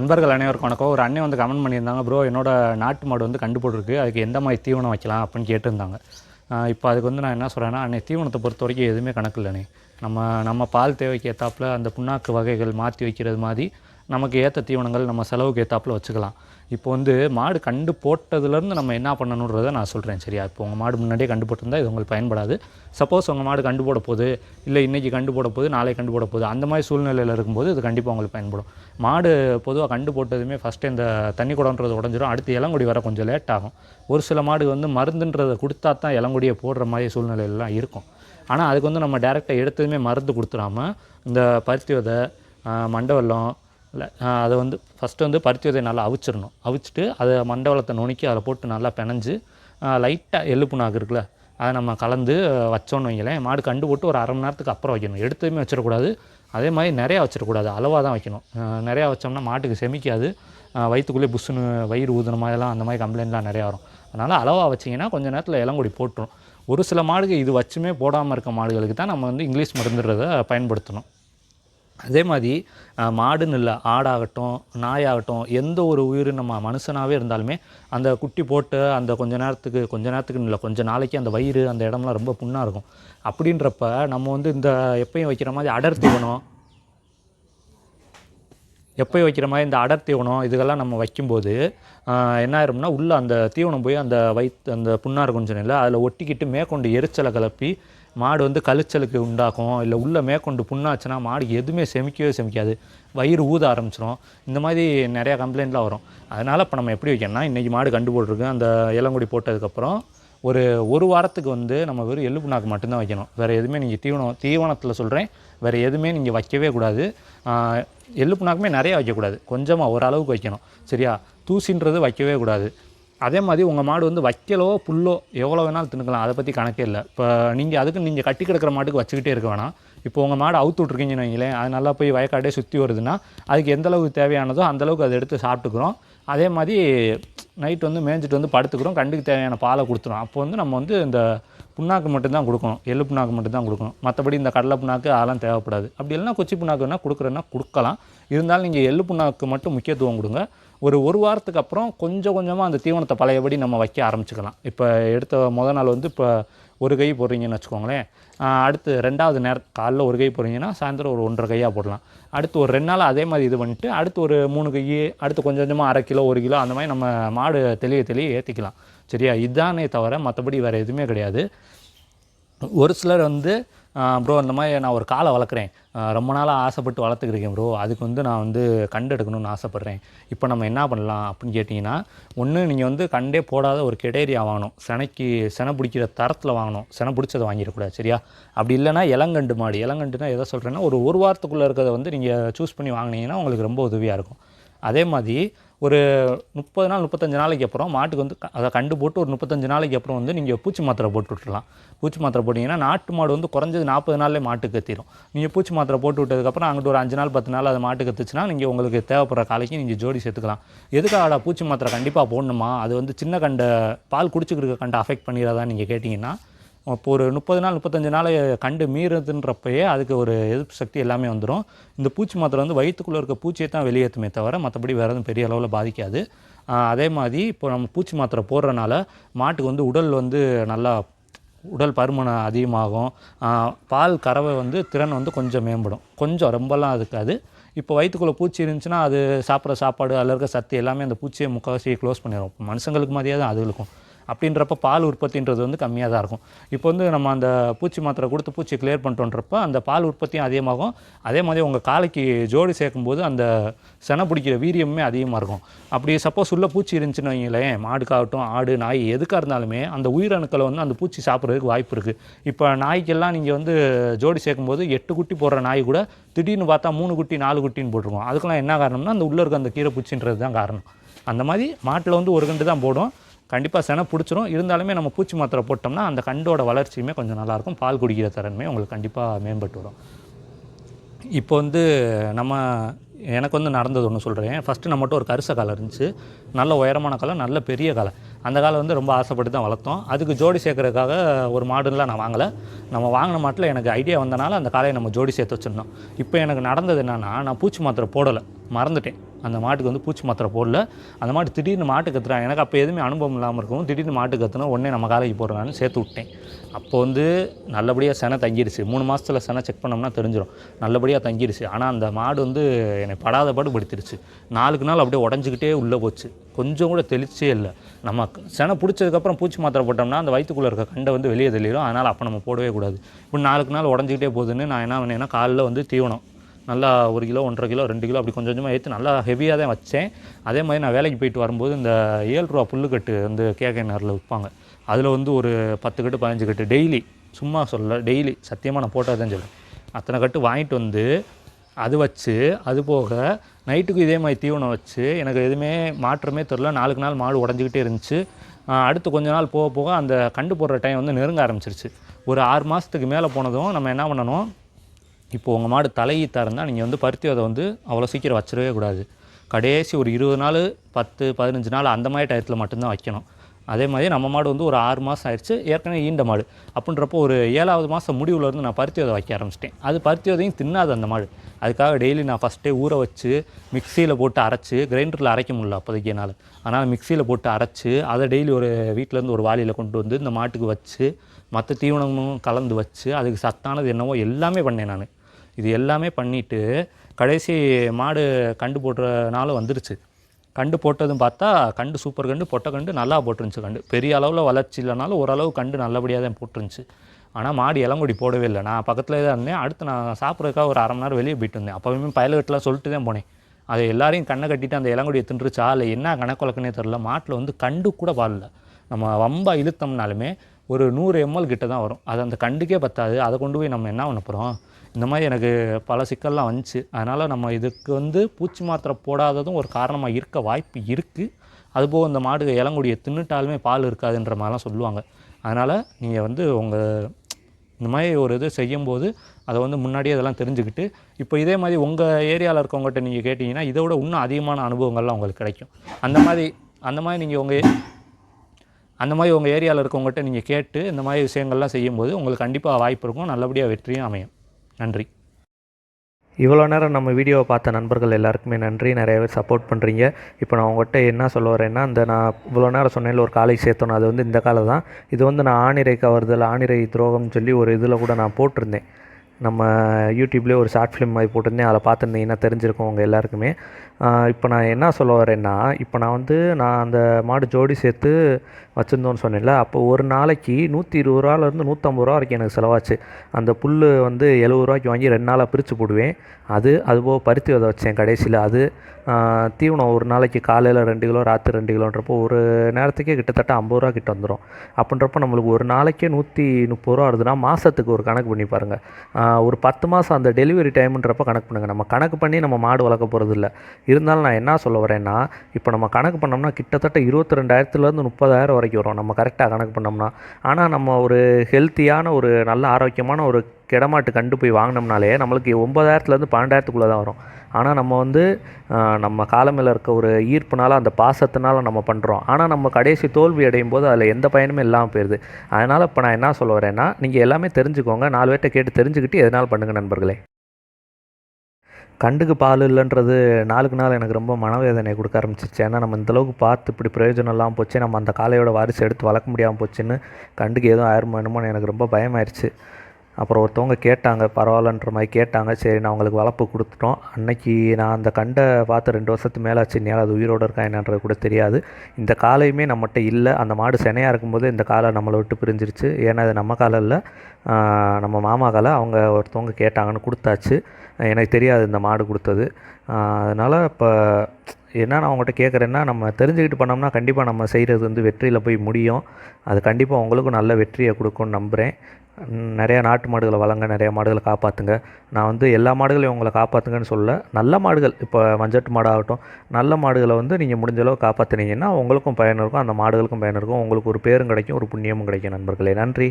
நண்பர்கள் அனைவருக்கும் வணக்கம். ஒரு அண்ணன் வந்து கமெண்ட் பண்ணியிருந்தாங்க ப்ரோ என்னோட நாட்டு மாடு வந்து கண்டு போட்டிருக்கு அதுக்கு எந்த மாதிரி தீவனம் வைக்கலாம்? அப்படின்னு கேட்டிருந்தாங்க. இப்போ அதுக்கு வந்து நான் என்ன சொல்கிறேன்னா அன்னை தீவனத்தை பொறுத்த வரைக்கும் எதுவுமே கணக்கு இல்லைண்ணே நம்ம நம்ம பால் தேவைக்கு ஏற்றாப்புல அந்த புண்ணாக்கு வகைகள் மாற்றி வைக்கிறது மாதிரி நமக்கு ஏற்ற தீவனங்கள் நம்ம செலவுக்கு ஏற்றாப்புல வச்சுக்கலாம். இப்போ வந்து மாடு கண்டு போட்டதுலேருந்து நம்ம என்ன பண்ணணுன்றதை நான் சொல்கிறேன் சரியா? இப்போ உங்கள் மாடு முன்னாடியே கண்டு போட்டிருந்தா இது உங்களுக்கு பயன்படாது. சப்போஸ் உங்கள் மாடு கண்டு போட போகுது இல்லை இன்றைக்கி கண்டு போட போகுது நாளை கண்டு போட போகுது அந்த மாதிரி சூழ்நிலையில் இருக்கும்போது இது கண்டிப்பாக உங்களுக்கு பயன்படும். மாடு பொதுவாக கண்டு போட்டதுமே ஃபஸ்ட்டு இந்த தண்ணி குடம்ன்றது உடஞ்சிரும் அடுத்து இளங்குடி வர கொஞ்சம் லேட் ஆகும். ஒரு சில மாடு வந்து மருந்துன்றதை கொடுத்தா தான் இளங்குடியை போடுற மாதிரி சூழ்நிலையெல்லாம் இருக்கும். ஆனால் அதுக்கு வந்து நம்ம டேரெக்டாக எடுத்ததுமே மருந்து கொடுத்துடாமல் இந்த பருத்தி விதை மண்டவெல்லம் இல்லை. அதை வந்து ஃபஸ்ட்டு வந்து பருத்தி விதையை நல்லா அவிச்சிடணும். அவிச்சிட்டு அதை மண்டவளத்தை நுணுக்கி அதில் போட்டு நல்லா பிணைஞ்சு லைட்டாக எள்ளு புண்ணாக்கு இருக்குல்ல அதை நம்ம கலந்து வச்சோன்னு வைங்களேன். மாடு கண்டு போட்டு ஒரு அரை மணி நேரத்துக்கு அப்புறம் வைக்கணும். எடுத்ததுமே வச்சிடக்கூடாது. அதே மாதிரி நிறையா வச்சிடக்கூடாது. அளவாக தான் வைக்கணும். நிறையா வச்சோம்னா மாட்டுக்கு செமிக்காது. வயிற்றுக்குள்ளே புஷ்ஷுன்னு வயிறு ஊதுன மாதிரிலாம் அந்த மாதிரி கம்ப்ளைண்ட்லாம் நிறையா வரும். அதனால் அளவாக வச்சிங்கன்னா கொஞ்சம் நேரத்தில் இளங்கொடி போட்டுரும். ஒரு சில மாடுக்கு இது வச்சுமே போடாமல் இருக்க மாடுகளுக்கு தான் நம்ம வந்து இங்கிலீஷ் மருந்துன்றதை பயன்படுத்தணும். அதே மாதிரி மாடுன்னு இல்லை ஆடாகட்டும் நாயாகட்டும் எந்த ஒரு உயிர் நம்ம மனுஷனாகவே இருந்தாலுமே அந்த குட்டி போட்டு அந்த கொஞ்ச நேரத்துக்கு கொஞ்ச நேரத்துக்கு இல்லை கொஞ்ச நாளைக்கு அந்த வயிறு அந்த இடம்லாம் ரொம்ப புண்ணாக இருக்கும். அப்படின்றப்ப நம்ம வந்து இந்த எப்பயும் வைக்கிற மாதிரி அடர் தீவனம் எப்போயும் வைக்கிற மாதிரி இந்த அடர் தீவனம் இதுக்கெல்லாம் நம்ம வைக்கும்போது என்ன ஆயிரும்னா உள்ளே அந்த தீவனம் போய் அந்த வயிற்று அந்த புண்ணாக இருக்கும்னு இல்லை அதில் ஒட்டிக்கிட்டு மேற்கொண்டு எரிச்சலை கிளப்பி மாடு வந்து கழிச்சலுக்கு உண்டாக்கும் இல்லை உள்ளே மேற்கொண்டு புண்ணாச்சுன்னா மாடு எதுவுமே செமிக்கவே செமிக்காது. வயிறு ஊத ஆரம்பிச்சிடும் இந்த மாதிரி நிறையா கம்ப்ளைண்ட்லாம் வரும். அதனால் இப்போ நம்ம எப்படி வைக்கணும்னா இன்றைக்கி மாடு கண்டு போட்டிருக்கு. அந்த இளங்குடி போட்டதுக்கப்புறம் ஒரு ஒரு வாரத்துக்கு வந்து நம்ம வெறும் எள்ளு புண்ணாக்கு மட்டும்தான் வைக்கணும். வேறு எதுவுமே நீங்கள் தீவனம் தீவனத்தில் சொல்கிறேன் வேறு எதுவுமே நீங்கள் வைக்கவே கூடாது. எள்ளு புண்ணாக்குமே நிறையா வைக்கக்கூடாது. கொஞ்சமாக ஓரளவுக்கு வைக்கணும். சரியா? தூசின்றது வைக்கவே கூடாது. அதே மாதிரி உங்கள் மாடு வந்து வைக்கலோ புல்லோ எவ்வளோ வேணாலும் தின்னுக்கலாம். அதை பற்றி கணக்கே இல்லை. இப்போ நீங்கள் அதுக்கு நீங்கள் கட்டி கிடக்கிற மாட்டுக்கு வச்சுக்கிட்டே இருக்க வேணாம். இப்போ உங்கள் மாடு அவுத்து விட்ருக்கீங்கன்னு வைங்களேன். அது நல்லா போய் வயக்காடே சுற்றி வருதுன்னா அதுக்கு எந்தளவுக்கு தேவையானதோ அந்தளவுக்கு அதை எடுத்து சாப்பிட்டுக்கிறோம். அதே மாதிரி நைட் வந்து மேய்ஞ்சிட்டு வந்து படுத்துக்கிறோம். கண்டுக்கு தேவையான பாலை கொடுத்துரும் அப்போ வந்து நம்ம வந்து இந்த புண்ணாக்கு மட்டும்தான் கொடுக்கணும். எள்ளு புண்ணாக்கு மட்டும்தான் கொடுக்கணும். மற்றபடி இந்த கடலை புண்ணாக்கு அதெல்லாம் தேவைப்படாது. அப்படி இல்லைன்னா கொச்சி புண்ணாக்கு வேணால் கொடுக்குறேன்னா கொடுக்கலாம். இருந்தாலும் நீங்கள் எள்ளு புண்ணாக்கு மட்டும் முக்கியத்துவம் கொடுங்க. ஒரு ஒரு வாரத்துக்கு அப்புறம் கொஞ்சம் கொஞ்சமாக அந்த தீவனத்தை பழையபடி நம்ம வைக்க ஆரம்பிச்சுக்கலாம். இப்போ எடுத்த முத நாள் வந்து இப்போ ஒரு கை போடுறீங்கன்னு வச்சுக்கோங்களேன். அடுத்து ரெண்டாவது நேரம் காலைல ஒரு கை போடுறீங்கன்னா சாயந்தரம் ஒரு ஒன்றரை கையாக போடலாம். அடுத்து ஒரு ரெண்டு நாள் அதே மாதிரி இது பண்ணிட்டு அடுத்து ஒரு மூணு கை அடுத்து கொஞ்சம் கொஞ்சமாக அரை கிலோ ஒரு கிலோ அந்த மாதிரி நம்ம மாடு தெளிய தெளிய ஏற்றிக்கலாம் சரியா? இதுதானே தவிர மற்றபடி வேறு எதுவுமே கிடையாது. ஒரு சிலர் வந்து ப்ரோ இந்த மாதிரி நான் ஒரு காலை வளர்க்குறேன். ரொம்ப நாளாக ஆசைப்பட்டு வளர்த்துக்கிருக்கேன் ப்ரோ அதுக்கு வந்து நான் வந்து கண்டு எடுக்கணும்னு ஆசைப்பட்றேன். இப்போ நம்ம என்ன பண்ணலாம் அப்படின்னு கேட்டிங்கன்னா ஒன்று நீங்கள் வந்து கண்டே போடாத ஒரு கெடேரியா வாங்கணும். செனைக்கு செனை பிடிக்கிற தரத்தில் வாங்கணும். செனை பிடிச்சதை வாங்கிடக்கூடாது சரியா? அப்படி இல்லைன்னா இளங்கண்டு மாடு. இளங்கண்டுனா எதை சொல்கிறேன்னா ஒரு ஒரு வாரத்துக்குள்ளே இருக்கிறத வந்து நீங்கள் சூஸ் பண்ணி வாங்கினீங்கன்னா உங்களுக்கு ரொம்ப உதவியாக இருக்கும். அதே மாதிரி ஒரு முப்பது நாள் முப்பத்தஞ்சு நாளைக்கு அப்புறம் மாட்டுக்கு வந்து அதை கண்டு போட்டு ஒரு முப்பத்தஞ்சு நாளைக்கு அப்புறம் வந்து நீங்கள் பூச்சி மாத்திரை போட்டு விட்டுலாம் பூச்சி மாத்திரை போட்டிங்கன்னா நாட்டு மாடு வந்து குறைஞ்சது நாற்பது நாள்லேயே மாட்டுக்கு கத்திரும். நீங்கள் பூச்சி மாத்திரை போட்டு விட்டதுக்கப்புறம் அங்கிட்டு ஒரு அஞ்சு நாள் பத்து நாள் அது மாட்டுக்கு கத்துச்சுன்னா நீங்கள் உங்களுக்கு தேவைப்படுற காலைக்கு நீங்கள் ஜோடி சேர்த்துக்கலாம். எதுக்காக பூச்சி மாத்திரை கண்டிப்பாக போடணுமா? அது வந்து சின்ன கண்டை பால் குடிச்சுக்கிற கண்டை அஃபெக்ட் பண்ணிடுறதா நீங்கள் கேட்டிங்கன்னா இப்போ ஒரு முப்பது நாள் முப்பத்தஞ்சு நாள் கண்டு மீறுதுன்றப்பயே அதுக்கு ஒரு எதிர்ப்பு சக்தி எல்லாமே வந்துடும் இந்த பூச்சி மாத்திரை வந்து வயிற்றுக்குள்ளே இருக்க பூச்சியை தான் வெளியேற்றுமே தவிர மற்றபடி வேறு எதுவும் பெரிய அளவில் பாதிக்காது. அதே மாதிரி இப்போ நம்ம பூச்சி மாத்திரை போடுறனால மாட்டுக்கு வந்து உடல் வந்து நல்லா உடல் பருமனம் அதிகமாகும். பால் கறவை வந்து திறன் வந்து கொஞ்சம் மேம்படும். கொஞ்சம் ரொம்பலாம் இருக்காது. இப்போ வயிற்றுக்குள்ளே பூச்சி இருந்துச்சுன்னா அது சாப்பிட்ற சாப்பாடு அதில் இருக்க சத்து எல்லாமே அந்த பூச்சியை முக்கால்வாசி க்ளோஸ் பண்ணிடும் மனுஷங்களுக்கு மாதிரியே தான் அதுகளுக்கும். அப்படின்றப்ப பால் உற்பத்தின்றது வந்து கம்மியாக தான் இருக்கும். இப்போ வந்து நம்ம அந்த பூச்சி மாத்திரை கொடுத்து பூச்சியை கிளியர் பண்ணிட்டோன்றப்ப அந்த பால் உற்பத்தியும் அதிகமாகும். அதே மாதிரி உங்கள் காலைக்கு ஜோடி சேர்க்கும்போது அந்த செனை பிடிக்கிற வீரியமுமே அதிகமாக இருக்கும். அப்படி சப்போஸ் உள்ள பூச்சி இருந்துச்சுன்னு வைங்களேன் மாடுக்காகட்டும் ஆடு நாய் எதுக்காக இருந்தாலுமே அந்த உயிரணுக்களை வந்து அந்த பூச்சி சாப்பிட்றதுக்கு வாய்ப்பு இருக்குது இப்போ நாய்க்கெல்லாம் நீங்கள் வந்து ஜோடி சேர்க்கும்போது எட்டு குட்டி போடுற நாய் கூட திடீர்னு பார்த்தா மூணு குட்டி நாலு குட்டின்னு போட்டிருக்கோம். அதுக்கெல்லாம் என்ன காரணம்னா அந்த உள்ளே இருக்க அந்த கீரை பூச்சின்றது தான் காரணம். அந்த மாதிரி மாட்டில் வந்து ஒரு கண்டு தான் போடும். கண்டிப்பாக செனை பிடிச்சிரும். இருந்தாலுமே நம்ம பூச்சி மாத்திரை போட்டோம்னா அந்த கண்டோட வளர்ச்சியுமே கொஞ்சம் நல்லாயிருக்கும். பால் குடிக்கிற திறன்மே உங்களுக்கு கண்டிப்பாக மேம்பட்டு வரும். இப்போ வந்து நம்ம எனக்கு வந்து நடந்தது ஒன்று சொல்கிறேன் ஃபஸ்ட்டு நம்மகிட்ட ஒரு கரிச காலை இருந்துச்சு. நல்ல உயரமான காலை நல்ல பெரிய காலை. அந்த காலம் வந்து ரொம்ப ஆசைப்பட்டு தான் வளர்த்தோம். அதுக்கு ஜோடி சேர்க்கறதுக்காக ஒரு மாடுலாம் நான் வாங்கலை. நம்ம வாங்கின மாட்டில் எனக்கு ஐடியா வந்தனால அந்த காலையை நம்ம ஜோடி சேர்த்து வச்சுருந்தோம். இப்போ எனக்கு நடந்தது என்னென்னா நான் பூச்சி மாத்திரை போடலை. மறந்துட்டேன். அந்த மாட்டுக்கு வந்து பூச்சி மாத்திரை போடல. அந்த மாட்டு திடீர்னு மாட்டு கத்துறான் எனக்கு அப்போ எதுவுமே அனுபவம் இல்லாமல் இருக்கும் திடீர்னு மாட்டு கத்துனா உடனே நம்ம காலேஜ் போடுறான்னு சேர்த்து விட்டேன். அப்போ வந்து நல்லபடியாக செனை தங்கிருச்சு. மூணு மாதத்தில் செனை செக் பண்ணோம்னா தெரிஞ்சிடும் நல்லபடியாக தங்கிருச்சு. ஆனால் அந்த மாடு வந்து என்னை படாத பாடு படுத்திடுச்சு நாளுக்கு நாள் அப்படியே உடஞ்சிக்கிட்டே உள்ளே போச்சு. கொஞ்சம் கூட தெளிச்சே இல்லை. நம்ம செனை பிடிச்சதுக்கப்புறம் பூச்சி மாத்திரை போட்டோம்னா அந்த வயிற்றுக்குள்ளே இருக்க கண்டை வந்து வெளியே தெளிவிடும் அதனால் அப்போ நம்ம போடவே கூடாது. இப்போ நாளுக்கு நாள் உடஞ்சிக்கிட்டே போகுதுன்னு நான் என்ன பண்ணேன்னா காலையில் வந்து தீவனம். நல்லா ஒரு கிலோ ஒன்றரை கிலோ ரெண்டு கிலோ அப்படி கொஞ்சம் கொஞ்சமாக ஏற்று நல்லா ஹெவியாக தான் வச்சேன். அதே மாதிரி நான் வேலைக்கு போயிட்டு வரும்போது இந்த ஏழு ரூபா புல்லுக்கட்டு வந்து கேகேனரில் விற்பாங்க. அதில் வந்து ஒரு பத்து கட்டு பதினஞ்சு கட்டு டெய்லி சும்மா சொல்ல டெய்லி சத்தியமாக நான் போட்டால் தான் சொல்லுவேன் அத்தனை கட்டு வாங்கிட்டு வந்து அது வச்சு அது போக நைட்டுக்கு இதே மாதிரி தீவனம் வச்சு எனக்கு எதுவுமே மாற்றமே தெரில நாளுக்கு நாள் மாடு உடஞ்சிக்கிட்டே இருந்துச்சு. அடுத்து கொஞ்ச நாள் போக போக அந்த கண்டு போடுற டைம் வந்து நெருங்க ஆரம்பிச்சிருச்சு. ஒரு ஆறு மாதத்துக்கு மேலே போனதும் நம்ம என்ன பண்ணணும்? இப்போ உங்கள் மாடு தலையை இருந்தால் நீங்கள் வந்து பருத்தி விதை வந்து அவ்வளோ சீக்கிரம் வச்சிடவே கூடாது. கடைசி ஒரு இருபது நாள் பத்து பதினஞ்சு நாள் அந்த மாதிரி டயத்தில் மட்டும்தான் வைக்கணும். அதே மாதிரி நம்ம மாடு வந்து ஒரு ஆறு மாதம் ஆயிடுச்சு. ஏற்கனவே ஈண்ட மாடு. அப்படின்றப்போ ஒரு ஏழாவது மாதம் முடிவுல இருந்து நான் பருத்தியோதை வைக்க ஆரம்பிச்சிட்டேன். அது பருத்தியோதையும் தின்னாது அந்த மாடு. அதுக்காக டெய்லி நான் ஃபஸ்ட்டே ஊற வச்சு மிக்சியில் போட்டு அரைச்சி கிரைண்டரில் அரைக்க முடியல அப்போதைக்கு என்னால். அதனால் மிக்சியில் போட்டு அரைச்சி அதை டெய்லி ஒரு வீட்டிலேருந்து ஒரு வாளியில் கொண்டு வந்து இந்த மாட்டுக்கு வச்சு மற்ற தீவனமும் கலந்து வச்சு அதுக்கு சத்தானது என்னவோ எல்லாமே பண்ணேன் நான். இது எல்லாமே பண்ணிவிட்டு கடைசி மாடு கண்டு போடுற நாளும் வந்துருச்சு. கண்டு போட்டதும் பார்த்தா கண்டு சூப்பர் கண்டு பொட்டை கண்டு நல்லா போட்டுருந்துச்சு கண்டு. பெரிய அளவில் வளர்ச்சி இல்லைனாலும் ஓரளவு கண்டு நல்லபடியாக தான் போட்டுருந்துச்சு. ஆனால் மாடு இளங்கொடி போடவே இல்லை. நான் பக்கத்தில் தான் இருந்தேன். அடுத்து நான் சாப்பிட்றதுக்காக ஒரு அரை மணி நேரம் வெளியே போயிட்டு வந்தேன் அப்போவுமே பயலுக்கிட்டலாம் சொல்லிட்டு தான் போனேன். அதை எல்லாரையும் கண்ணை கட்டிட்டு அந்த இளங்கொடியை தின்றுச்சா இல்லை என்ன கணக்குலக்குனே தெரில மாட்டில் வந்து கண்டு கூட பாடல நம்ம வம்பா இழுத்தோம்னாலுமே ஒரு நூறு எம்எல் கிட்ட தான் வரும். அது அந்த கண்டுக்கே பத்தாது. அதை கொண்டு போய் நம்ம என்ன பண்ண போகிறோம் இந்த மாதிரி எனக்கு பல சிக்கல்லாம் வந்துச்சு. அதனால் நம்ம இதுக்கு வந்து பூச்சி மாத்திரை போடாததும் ஒரு காரணமாக இருக்க வாய்ப்பு இருக்குது அதுபோக இந்த மாடு இளங்குடியை தின்னுட்டாலுமே பால் இருக்காதுன்ற மாதிரிலாம் சொல்லுவாங்க. அதனால் நீங்கள் வந்து உங்கள் இந்த மாதிரி ஒரு இது செய்யும்போது அதை வந்து முன்னாடியே இதெல்லாம் தெரிஞ்சுக்கிட்டு இப்போ இதே மாதிரி உங்கள் ஏரியாவில் இருக்கவங்ககிட்ட நீங்கள் கேட்டிங்கன்னா இதை விட இன்னும் அதிகமான அனுபவங்கள்லாம் உங்களுக்கு கிடைக்கும். அந்த மாதிரி அந்த மாதிரி நீங்கள் உங்கள் அந்த மாதிரி உங்கள் ஏரியாவில் இருக்கவங்ககிட்ட நீங்கள் கேட்டு இந்த மாதிரி விஷயங்கள்லாம் செய்யும்போது உங்களுக்கு கண்டிப்பாக வாய்ப்பு இருக்கும். நல்லபடியாக வெற்றியும் அமையும். நன்றி. இவ்வளோ நேரம் நம்ம வீடியோவை பார்த்த நண்பர்கள் எல்லாருக்குமே நன்றி. நிறைய பேர் சப்போர்ட் பண்ணுறீங்க இப்போ நான் உங்கள்கிட்ட என்ன சொல்ல வரேன்னா இந்த நான் இவ்வளோ நேரம் சொன்னேன் ஒரு காலேஜ் சேர்த்தணும் அது வந்து இந்த காலம் தான். இது வந்து நான் ஆணிரை கவர்தல் ஆணிரை துரோகம்னு சொல்லி ஒரு இதில் கூட நான் போட்டிருந்தேன். நம்ம யூடியூப்லேயே ஒரு ஷார்ட் ஃபிலிம் மாதிரி போட்டிருந்தேன். அதில் பார்த்துருந்தீங்கன்னா தெரிஞ்சிருக்கும் உங்கள் எல்லாருக்குமே. இப்போ நான் என்ன சொல்ல வரேன்னா இப்போ நான் வந்து நான் அந்த மாடு ஜோடி சேர்த்து வச்சுருந்தோன்னு சொன்னேன்ல அப்போ ஒரு நாளைக்கு நூற்றி இருபது ரூபாலேருந்து நூற்றம்பது ரூபா வரைக்கும் எனக்கு செலவாச்சு. அந்த புல் வந்து எழுபது ரூபாய்க்கு வாங்கி ரெண்டு நாளாக பிரித்து போடுவேன். அது அதுபோக பருத்தி விதை வச்சேன் கடைசியில். அது தீவனம் ஒரு நாளைக்கு காலையில் ரெண்டு கிலோ ராத்திரி ரெண்டு கிலோன்றப்போ ஒரு நேரத்துக்கே கிட்டத்தட்ட ஐம்பது ரூபா கிட்ட வந்துடும் அப்படின்றப்போ நம்மளுக்கு ஒரு நாளைக்கே நூற்றி முப்பது ரூபா வருதுன்னா மாதத்துக்கு ஒரு கணக்கு பண்ணி பாருங்கள் ஒரு பத்து மாதம் அந்த டெலிவரி டைமுன்றப்போ கணக்கு பண்ணுங்கள் நம்ம கணக்கு பண்ணி நம்ம மாடு வளர்க்க போகிறது இல்லை இருந்தாலும் நான் என்ன சொல்ல வரேன்னா இப்போ நம்ம கணக்கு பண்ணோம்னா கிட்டத்தட்ட இருபத்தி ரெண்டாயிரத்துலேருந்து முப்பதாயிரம் வரைக்கும் வரும். நம்ம கரெக்டாக கணக்கு பண்ணோம்னா. ஆனால் நம்ம ஒரு ஹெல்த்தியான ஒரு நல்ல ஆரோக்கியமான ஒரு கிடமாட்டு கண்டு போய் வாங்கினோம்னாலே நம்மளுக்கு ஒம்பதாயிரத்துலேருந்து பன்னெண்டாயிரத்துக்குள்ளே தான் வரும். ஆனால் நம்ம வந்து நம்ம காலம் இருக்க ஒரு ஈர்ப்புனால அந்த பாசத்தினால நம்ம பண்ணுறோம் ஆனால் நம்ம கடைசி தோல்வி அடையும் போது அதில் எந்த பயனுமே இல்லாமல் போயிடுது அதனால் இப்போ நான் என்ன சொல்ல வரேன்னா நீங்கள் எல்லாமே தெரிஞ்சுக்கோங்க. நாலு பேர்கிட்ட கேட்டு தெரிஞ்சுக்கிட்டு எதனால் பண்ணுங்கள் நண்பர்களே. கண்டுக்கு பால் இல்லைன்றது நாளுக்கு நாள் எனக்கு ரொம்ப மனவேதனை கொடுக்க ஆரம்பிச்சிச்சு ஏன்னா நம்ம இந்தளவுக்கு பார்த்து இப்படி பிரயோஜனம் இல்லாமல் போச்சு. நம்ம அந்த காளையோட வாரிசு எடுத்து வளர்க்க முடியாமல் போச்சுன்னு கண்டுக்கு எதுவும் ஆயிரமோ எனக்கு ரொம்ப பயமாயிருச்சு. அப்புறம் ஒருத்தவங்க கேட்டாங்க பரவாயில்லன்ற மாதிரி கேட்டாங்க. சரி நான் அவங்களுக்கு வளர்ப்பு கொடுத்துட்டோம். அன்னைக்கு நான் அந்த கண்டை பார்த்து ரெண்டு வருஷத்துக்கு மேலே ஆச்சு இனியால் அது உயிரோடு இருக்கா என்னன்றது கூட தெரியாது. இந்த காலையுமே நம்மகிட்ட இல்லை. அந்த மாடு செனையாக இருக்கும்போது இந்த காலை நம்மளை விட்டு பிரிஞ்சிருச்சு. ஏன்னா அது நம்ம காலை இல்லை. நம்ம மாமா காலை அவங்க ஒருத்தவங்க கேட்டாங்கன்னு கொடுத்தாச்சு. எனக்கு தெரியாது இந்த மாடு கொடுத்தது. அதனால் இப்போ என்ன நான் அவங்ககிட்ட கேட்குறேன்னா நம்ம தெரிஞ்சுக்கிட்டு பண்ணோம்னா கண்டிப்பாக நம்ம செய்கிறது வந்து வெற்றியில் போய் முடியும். அது கண்டிப்பாக உங்களுக்கும் நல்ல வெற்றியை கொடுக்கும்னு நம்புகிறேன் நிறையா நாட்டு மாடுகளை வளங்க நிறையா மாடுகளை காப்பாற்றுங்க நான் வந்து எல்லா மாடுகளையும் உங்களை காப்பாற்றுங்கன்னு சொல்ல நல்ல மாடுகள் இப்போ மஞ்சட்டு மாடாகட்டும் நல்ல மாடுகளை வந்து நீங்கள் முடிஞ்ச அளவு காப்பாற்றுனீங்கன்னா உங்களுக்கும் பயன் இருக்கும் அந்த மாடுகளுக்கும் பயன் இருக்கும். உங்களுக்கு ஒரு பேரும் கிடைக்கும் ஒரு புண்ணியமும் கிடைக்கும் நண்பர்களே. நன்றி.